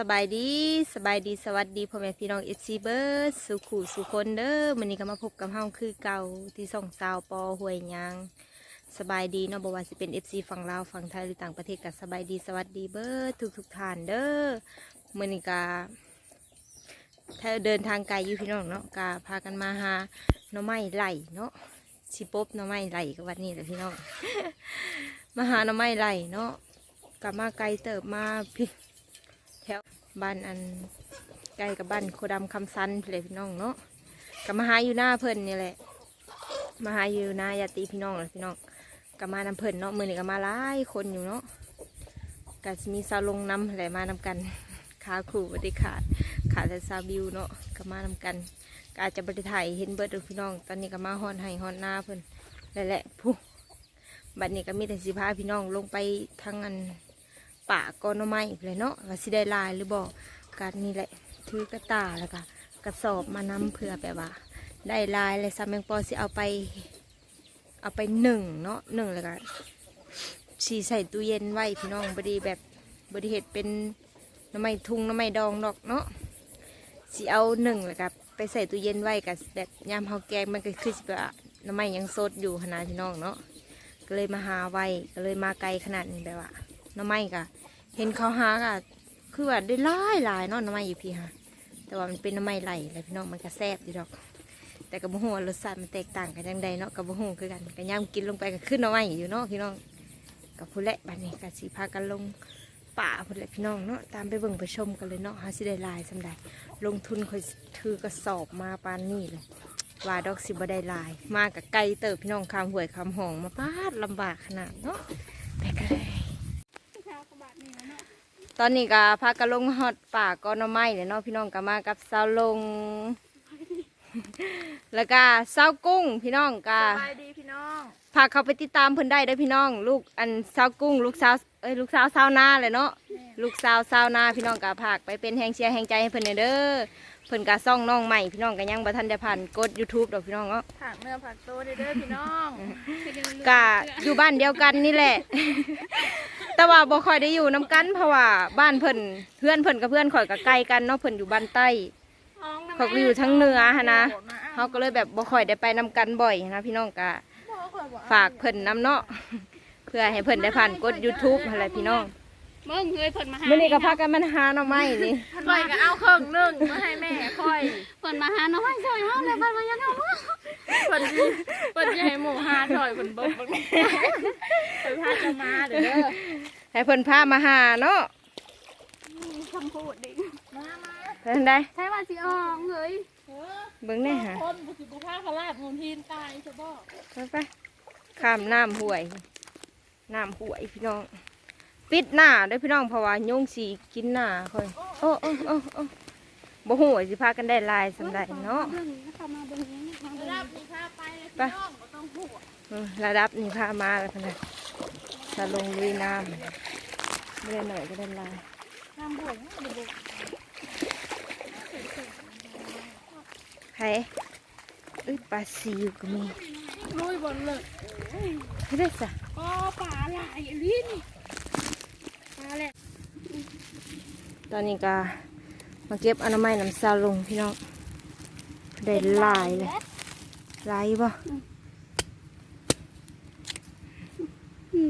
สบายดีสบายดีสวัสดีพ่อแม่พี่น้องเอซีเบิร์ดสุขูสุคนเด้อมื้อนี้ก็มาพบกับเฮาคือเก่าที่ส่องสาวปอห้วยยางสบายดีเนาะบ่ว่าสิเป็น FC ฝั่งลาวฝั่งไทยหรือต่างประเทศก็สบายดีสวัสดีเบิร์ดทุกทุกท่านเด้อมื้อนี้ก็ถ้าเดินทางไกลอยู่พี่น้องเนาะก็พากันมาหาหน่อไม้ไหลเนาะสิปบหน่อไม้ไหลกับวันนี้แหละพี่น้องมาหาหน่อไม้ไหลเนาะกลับมาไกลเติบมาพี่ บ้านอันใกล้กับบ้านโคดำคำซันเลยพี่น้องเนาะก็มาหาอยู่หน้าเพิ่นนี่แหละ มาหาอยู่หน้าญาติพี่น้องเลยพี่น้องก็มานำเพิ่นเนาะมือนี้ก็มาหลายคนอยู่เนาะก็จะมีสาลงน้ำอะไรมานำกันขาครูบไดิขาดขาดแต่ซาบิวเนาะก็มานำกันก็อาจจะบริถ่ายเห็นเบิร์ดเด้อพี่น้อง ตอนนี้ก็มาฮอนไห้ฮอนหน้าเพิ่นแล้วแหละผู้บัดนี้ก็มีแต่สิพาพี่น้องลงไปทางอัน ป่าก้อนหน่อไม้เลยเนาะว่าสิได้ลายหรือบอกการนี่แหละถือกระตาแล้วก็กระสอบมานำเพื่อแบบว่า ได้ลายเลยซัมแมงปอสิเอาไปเอาไปหนึ่งเนาะหนึ่งแล้วก็สีใส่ตู้เย็นไว้พี่น้องบดีแบบบดีเห็ดเป็นน้ำไม้ทุงน้ำไม้ดองดอกเนาะสีเอาหนึ่งแล้วก็ไปใส่ตู้เย็นไว้กับแบบยามเฮาแกงมันก็คือสิแบบน้ำไม้ยังสดอยู่ขนาดพี่น้องเนาะก็เลยมาหาไว้ก็เลยมาไกลขนาดนี้แบบว่าน้ำไม้กะ เห็นเขาหากะคือว่าได้หลายหลายเนาะน้ำไม้อยู่พี่ฮะแต่ว่ามันเป็นน้ำไม้ไหลเลยพี่น้องมันก็แซ่บดีดอก แต่กระบหัวารสชาติมันแตกต่างกันยังใดเนาะกระบหัวคือกันกระย่ำกินลงไปก็ขึ้นน้ำไม้อยู่เนาะพี่น้องกับผู้เละบัดนี้กะสีพากันลงป่าผู้เละพี่น้องเนาะตามไปเบิ่งไปชมกันเลยเนาะหาสิได้ลายสำใดลงทุนคอยถือกระสอบมาปานนี่เลยว่าดอกสิบได้ลาย มากับไก่เติบพี่น้องคำหวยคำหองมาปาดลำบากขนาดเนาะไปกันเลย ตอนนี้ก็พากันลงฮอดป่าก้อนหน่อไม้เลยเนาะพี่น้องก็มากับสาวลง แล้วก็สาวกุ้งพี่น้องก็ สบายดีพี่น้องพาเขาไปติดตามเพิ่นได้เด้อพี่น้อง ลูกอันสาวกุ้ง ลูกสาวเอ้ยลูกสาวสาวนาเลยเนาะลูกสาวสาวนาพี่น้องก็พากไปเป็นแหงเชียร์แหงใจให้เพิ่นเด้อเพิ่นก็ซ่องน้องใหม่พี่น้องก็ยังบ่ทันได้ผ่านกด YouTube ดอกพี่น้องเนาะผักเนื้อผักโตเด้อเด้อพี่น้องก็อยู่บ้านเดียวกันนี่แหละ แต่ว่าบ่ค่อยได้อยู่น้กันเพราะว่าบ้านเพิ่นเพื่อนเพิ่นกับเพื่อนข่อยกับไกลกันเนาะเพิ่นอยู่บ้านใต้เขาก็อยู่ทั้งเหนือฮะนะเขาก็เลยแบบบ่ค่อยได้ไปนำกันบ่อยนะพี่น้องก็ฝากเพิ่นนำเนาะเพื่อให้เพิ่นได้ผ่านกด YouTube อะไรพี่น้อง มึงเคยเพิ่นมาหามื้อนี้ก็พากันมันหาหน่อไม้นี่ค่อยก็เอาเครื่องหนึงมาให้แม่ค่อยเปิดมาหาน้อยช่วยเฮาเลยเปิดมายังเฮาเพิ่นสิเพิ่นสิให้หมูหาถอยเพิ่นเบิ่งเบิ่งเพิ่นพาจะมาเด้อเด้อให้เพิ่นพามาหาเนาะคำพูดดิมามาเพิ่นได้ใช่ว่าสิอองเฮ้ยเออเบิ่งแน่หาคนบ่สิบ่พาเขาลาดมูลทีนตายซะบ่ไปไปข้ามน้ำห้วยน้ำห้วยพี่น้อง ปิดหน้าด้อพี่น้องเพราะว่ายุงสิกินหน้าค่อยโอ้โอ้โอ้โอ้บ่ฮู้ว่าสิพากันได้ลายสำใดเนาะเบิ่งเข้เนี้มาระดับนี้พาไปเลยพี่น้องบ่ต้องห่วงอืมระดับนี่พามาแล้วพะนะจะลงลุยน้ำไม่ได้หน่อยก็ได้ลายน้ำบวงบ่บ่ใครเอ้ยปลาซิวก็มีลุยบ่เลยไม่ได้สะก็ปลาหลายลิ้น ตอนนี้ก็มาเก็บอนามัยน้ำซาลงพี่น้องได้หลายเลยหลายบ่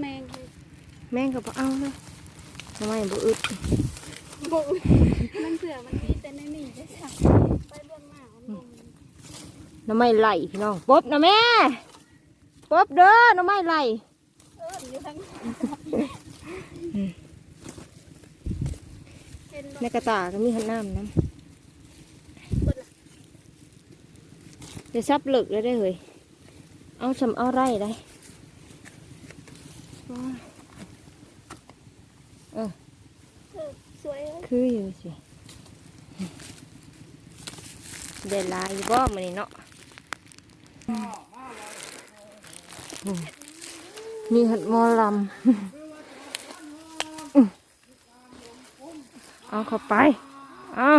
แมงแม่งก็บ่เอาเลยอนามัยบ่อึดบ่มันเสือมันมีแต่ในนี่ได้สั่งไปเรื่องหน้ามันลงอนามัยไหลพี่น้องปบนะแม่ปบเด้ออนามัยไหลเอออยู่ทั้งเห็น ในกระตาก็มีหันน้ำน้ำเดี๋ยวซับหลึกได้เลยเอาสำเอาไรได้เออสวยคืออยู่สิเดลายอยู่บ่มันนี่เนาะมีหัดมอลำ อื้อ เอาเข้าไป เอา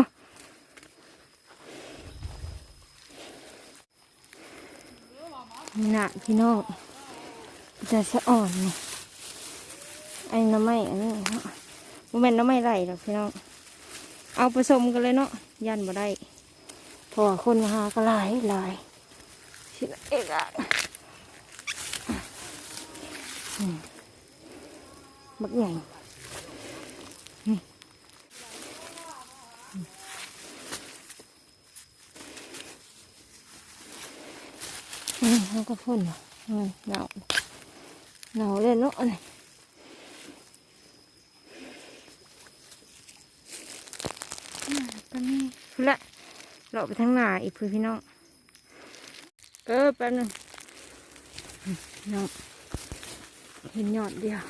นี่ะพี่น้องจะสะอ่อนนี่ไอ้น้ำไม้อันนี้เนาะมันเป็นน้ำไม้ไหลหรอกพี่น้อง เอาผสมกันเลยเนาะ ยันบ่ได้พราะว่าคนมาหาก็หลายหลายชิ้นเอกอะมบักใหญ่นี่อืมแล้วก็พ่นอะอืมหนาวหนาวเลยเนาะ นี่ตอนนี้พุ่ละเราไปทางหน้าอีกพื่อนพี่น้องเออแป๊บนึงน้องเห็นยอดเดียว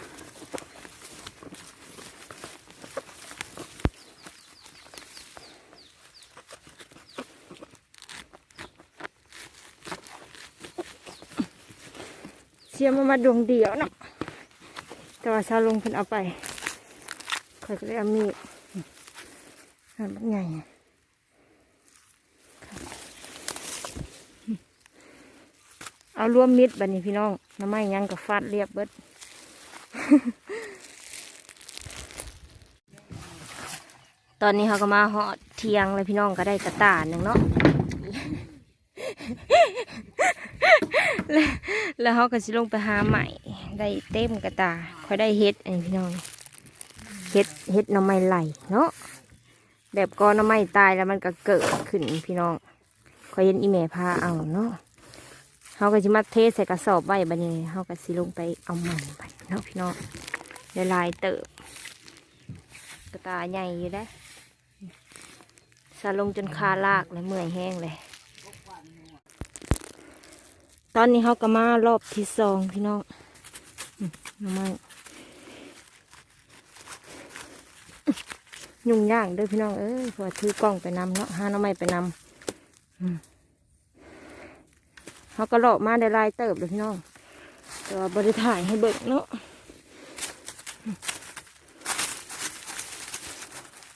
เสียมามาดวงเดียวเนาะแต่ว่าชาลงเพิ่นเอาไปคอยก็เลยเอามีดหันบักใหญ่เอารวมมิดบัดนี้พี่น้องน้ำไม้ยังกับฟาดเรียบเบิดตอนนี้เขาก็มาหอดเทียงเลยพี่น้องก็ได้กระต่าหนึ่งเนาะ แล้ว แล้วเขาก็สิลงไปหาใหม่ได้เต็มกระตาคอยได้เฮ็ดอันนี้พี่น้องเฮ็ดเฮ็ดหน้ำไม้ไหลเนาะแบบก้อนน้ำไม้ตายแล้วมันก็เกิดขึ้นพี่น้องคอยเห็นอีเมพาเอาเนาะเขาก็จะมาเทใส่กระสอบไว้บัดนี้เขาก็สิลงไปเอาหมันไปเนาะพี่น้องได้หลายเติบกระตาใหญ่อยู่ได้สาลงจนคาลากเลยเมื่อยแห้งเลย ตอนนี้เขาก็มารอบที่สองพี่น้องน้ำไม้ยุ่งยากด้วยพี่น้องเอ้ยพอถือกล้องไปนำเนาะหาน้ำไม้ไปนำเขาก็หลอกมาได้ลายเติบเลยพี่น้องแต่ว่าบริถ่ายให้เบิกเนาะ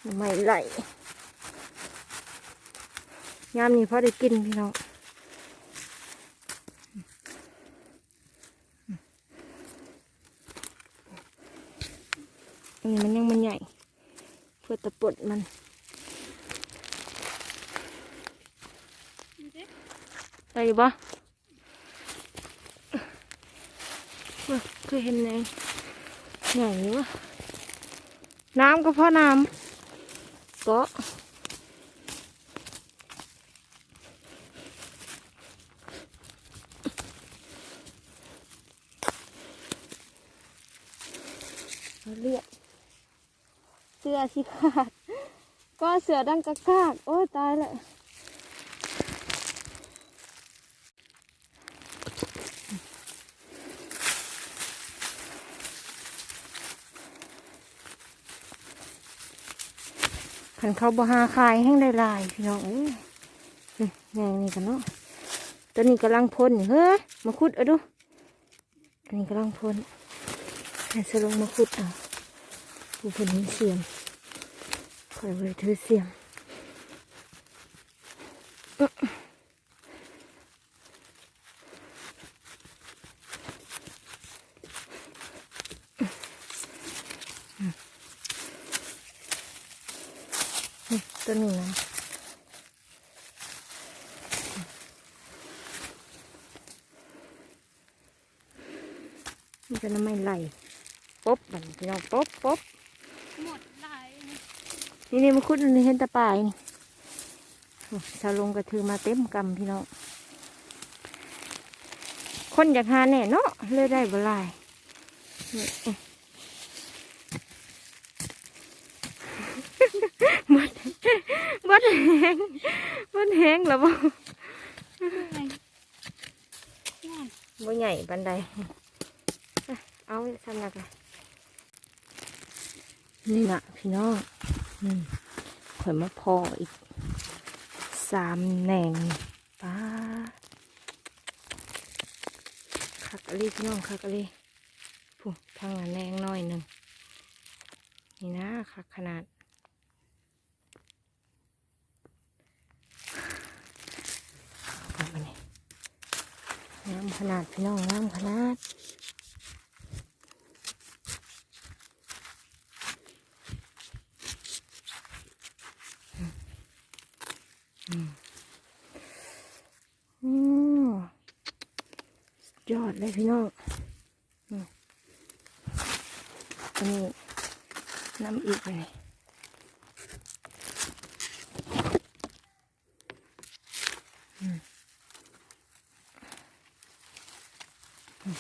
น้ำไม้ไหลยามนี้พอได้กินพี่น้อง นี่มันยังมันใหญ่ เพื่อตะปดมันไปอยู่บ่เว้ยเคยเห็นไหนใหญ่วะน้ำก็พอน้ำก็เอาเลือด เสื้ อที่ขาด ก็เสือดังกากากโอ้ยตายแล้วขันเขาบหาคายแห้งได้ลายพี่น้องเอ้ยนี่งนี่กันเนาะตัวนี้กำลังพ่นเฮ้ยมาขุดเอาดูอันนี้กำลังพ่นให้สลงมาขุดเอาผู้คนนี้เสียม คอยไว้ถือเสียงตัวนี้นะมันจะน้ำไม่ไหลป๊บบันพี่น้องป๊บป๊บ นี่นี่มาคุดนี่เห็นตะปายนี่ชาวลงกระถือมาเต็มกำพี่น้องคนอยากหาแน่เนาะเลยได้บลายนี่เอ๊ะหมดหมดแหงหมดแหงแล้วบ่บ่ใหญ่ปันใดเอาสำนักเลยนี่นะพี่น้อง ข่อยมาพออีกสามแหน่งป้าคักอะลีพี่น้องคักอะลีผู้ทางแหน่งน้อยหนึ่งนี่นะคักขนาดน้ำขนาดพี่น้องน้ำขนาด อืมสุดยอดเลยพี่น้องอืมอันนี้น้ำอีกเลยอืมอืม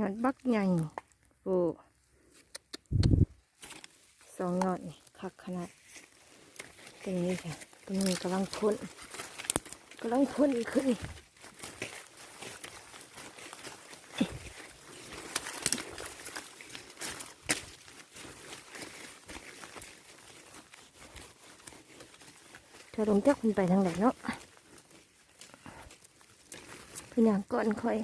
ยอดบักใหญ่โอ้สองยอดนี่คักขนาดตรงนี้ค่ะตรงนี้กำลังพ่นกำลังพ่นอีกขึ้นเธอลงจักคุณไปทางไหนเนาะเพี่นอย่างก่อนค่อย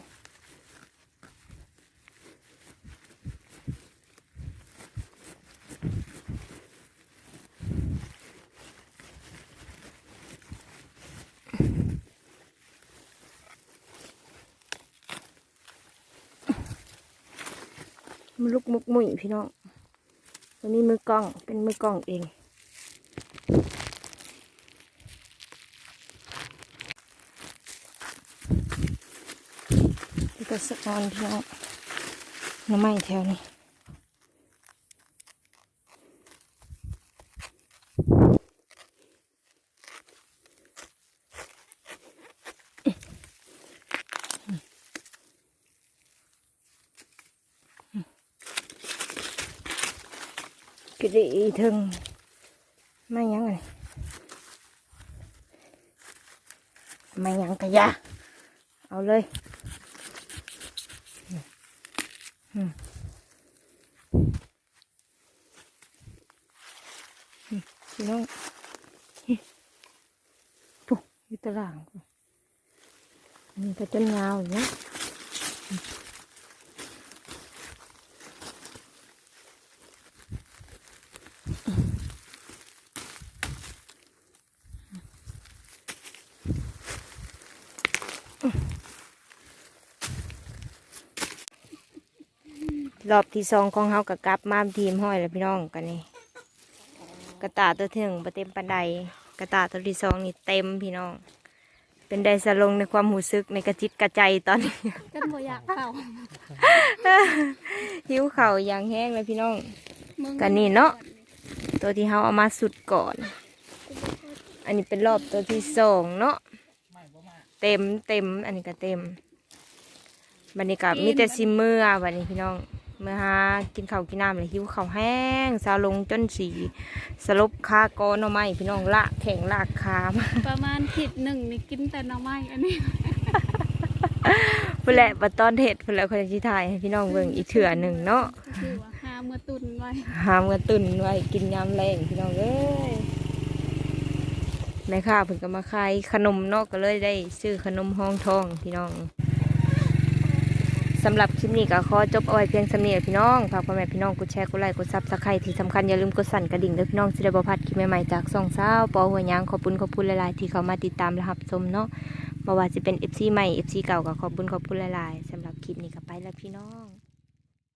มันลุกมุกมุ่ยพี่น้องวันนี้มือกล้องเป็นมือกล้องเองแล้วก็สะออนพี่น้องน้ำไม้แถวนี้ กระดีถึงไม่ยังไงไม่ยังกะยาเอาเลย พี่น้องปุ๊อยู่ตา รางปุ๊นี่ก็จนยาวอยู่เนาะรอบที่สองของเฮากับกลับมาทีมห้อยแล้วพี่น้องกันนี่กระตายตัวที่หนึ่งประเต็มปันไดกระตายตัวที่สองนี่เต็มพี่น้อง เป็นไดสลงในความหูซึกในกระจิตกระใจตอนนี้จนบ่อยากเป่าหิวเข่าวอย่างแห้งเลยพี่น้องมึงกันนี่เนาะตัวที่เขาเอามาสุดก่อน อันนี้เป็นรอบตัวที่สองเนาะเต็มเต็มอันนี้ก็เต็มบรรยากาศมีแต่ซิมเมื่อวันนี้พี่น้อง เมื่อหากินข้าวกินน้ำเลยหิวข้าวแห้งซาลงจนสีสลบคากอนเอาไม้พี่น้องละแข่งลากคามประมาณผิดหนึ่งนี่กินแต่หน่อไม้อันนี้เพื่อแหละบัดตอนเห็ดเพื่อแหละคนที่ถ่ายให้พี่น้องเบิ่งอีกเถื่อหนึ่งเนาะคือว่าหาเมื่อตุนไว้หามกระตุนไว้กินยามแรงพี่น้องเอ้ยแม่ค้าเพิ่นก็มาขายขนมเนาะก็เลยได้ซื้อขนมห้องทองพี่น้อง สำหรับคลิปนี้ก็ขอจบเอาไว้เพียงสำเนียพี่น้องฝากพ่อแม่พี่น้องกดแชร์กดไลค์กดซับสไครต์ที่สำคัญอย่าลืมกดสั่นกระดิ่งเด้อพี่น้องสิได้บ่พลาดคลิปใหม่ๆจากสองสาวปอหัวยางขอบคุณขอบคุณหลายๆที่เขามาติดตามและรับชมเนาะบ่ว่าจะเป็น FC ใหม่ FC เก่าก็ขอบคุณขอบคุณหลายๆสำหรับคลิปนี้ก็ไปแล้วพี่น้อง